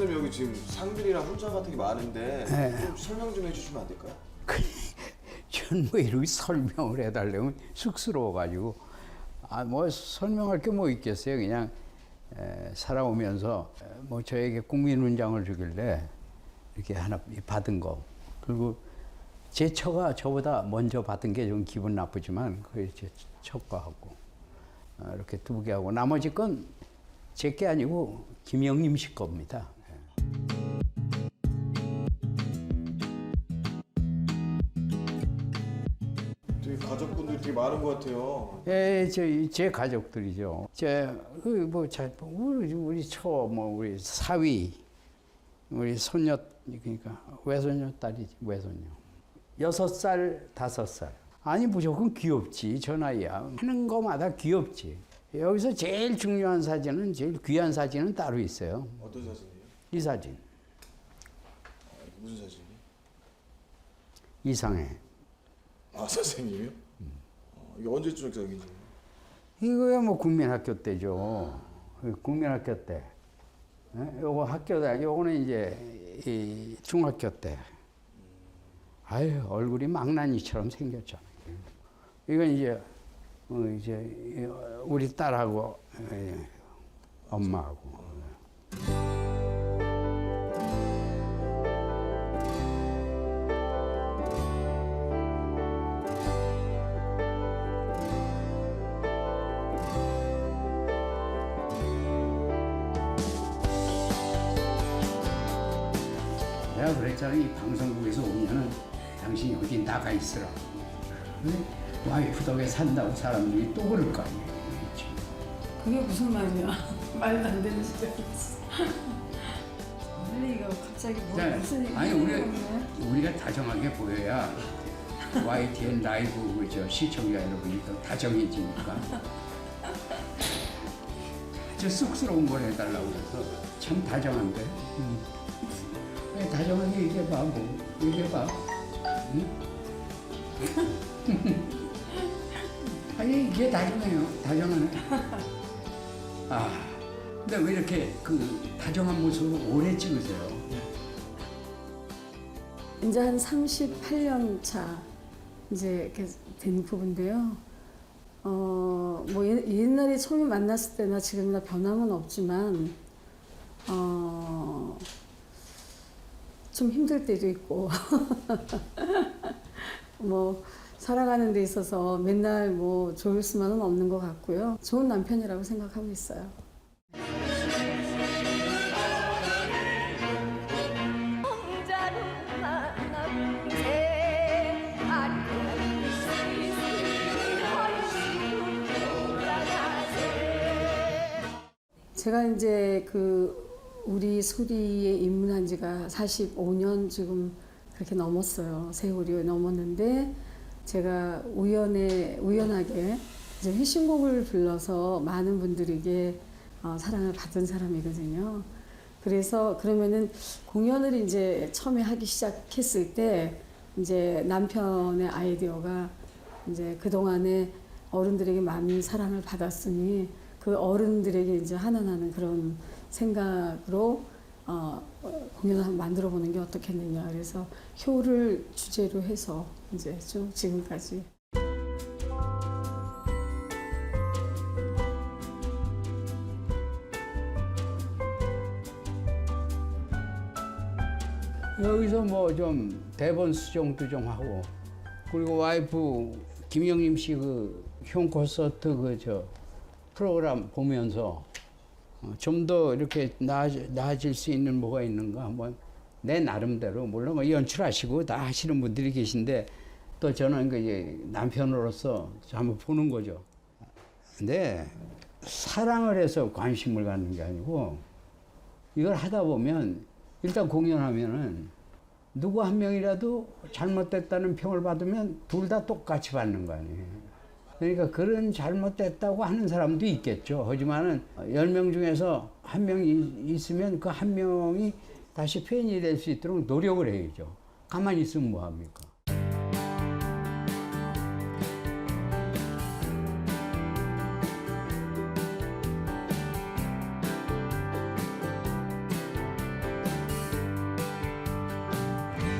선생님 여기 지금 상들이랑 훈장 같은 게 많은데 네. 좀 설명 좀 해주시면 안 될까요? 전뭐 이렇게 설명을 해달라면 쑥스러워가지고 아 뭐 설명할 게 뭐 있겠어요 그냥 에, 살아오면서 에, 뭐 저에게 국민훈장을 주길래 이렇게 하나 받은 거 그리고 제 처가 저보다 먼저 받은 게 좀 기분 나쁘지만 그게 제 처과하고 어, 이렇게 두 개 하고 나머지 건 제 게 아니고 김영림 씨 겁니다. 되게 가족분들이 되게 많은 것 같아요. 예, 저희 제 가족들이죠. 제 그뭐 우리 우리 처 뭐 우리 사위 우리 손녀 그러니까 외손녀 딸이지 외손녀 여섯 살 다섯 살 아니 무조건 귀엽지 저 나이야 하는 거마다 귀엽지 여기서 제일 중요한 사진은 제일 귀한 사진은 따로 있어요 어떤 사진이에요? 이 사진 아, 무슨 사진이에요? 이상해 아 선생님이요? 어, 이게 언제쯤 사진이에요? 이거야 뭐 국민학교 때죠. 국민학교 때. 예? 요거 학교 때, 요거는 이제 이 중학교 때. 아유 얼굴이 망나니처럼 생겼잖아요. 이건 이제 어, 이제 우리 딸하고 예, 엄마하고. 내가 그랬잖아 이 방송국에서 오면은 당신이 어디 나가 있으라. 근데 와이프 덕에 산다고 사람들이 또 그럴 거 아니에요. 그게 무슨 말이야? 말도 안 되는 소리지. 아니 이거 갑자기 뭐 자, 무슨 얘기 아니 우리 우리가 다정하게 보여야 YTN 라이브 그저 시청자 여러분이 더 다정해지니까. 저 쑥스러운 걸 해달라고 그래서 참 다정한데. 음. 얘기해봐 뭐 얘기해봐. 응? 아니 이게 다정해요. 다정하네. 아 근데 왜 이렇게 그 다정한 모습을 오래 찍으세요? 이제 한 38년 차 이제 이렇게 된 부부인데요. 어, 뭐 옛- 옛날에 처음에 만났을 때나 지금이나 변함은 없지만 어, 좀 힘들 때도 있고 뭐 살아가는 데 있어서 맨날 뭐 좋을 수만은 없는 것 같고요. 좋은 남편이라고 생각하고 있어요. 제가 이제 그 우리 소리에 입문한 지가 45년 지금 그렇게 넘었어요. 세월이 넘었는데 제가 우연에 우연하게 이제 회신곡을 불러서 많은 분들에게 어, 사랑을 받은 사람이거든요. 그래서 그러면은 공연을 이제 처음에 하기 시작했을 때 이제 남편의 아이디어가 이제 그동안에 어른들에게 많은 사랑을 받았으니 그 어른들에게 이제 하나나는 그런 생각으로 어, 어, 공연을 한번 만들어 보는 게 어떻겠느냐. 그래서 효를 주제로 해서 이제 좀 지금까지 여기서 뭐 좀 대본 수정도 좀 하고 그리고 와이프 김영림 씨 그 형 콘서트 그 저 프로그램 보면서 어, 좀 더 이렇게 나아질, 수 있는 뭐가 있는가 한번 내 나름대로 물론 뭐 연출하시고 다 하시는 분들이 계신데 또 저는 그 남편으로서 한번 보는 거죠. 근데 사랑을 해서 관심을 갖는 게 아니고 이걸 하다 보면 일단 공연하면은 누구 한 명이라도 잘못됐다는 평을 받으면 둘 다 똑같이 받는 거 아니에요. 그러니까 그런 잘못됐다고 하는 사람도 있겠죠. 하지만은 열 명 중에서 한 명이 있으면 그 한 명이 다시 팬이 될 수 있도록 노력을 해야죠. 가만히 있으면 뭐합니까?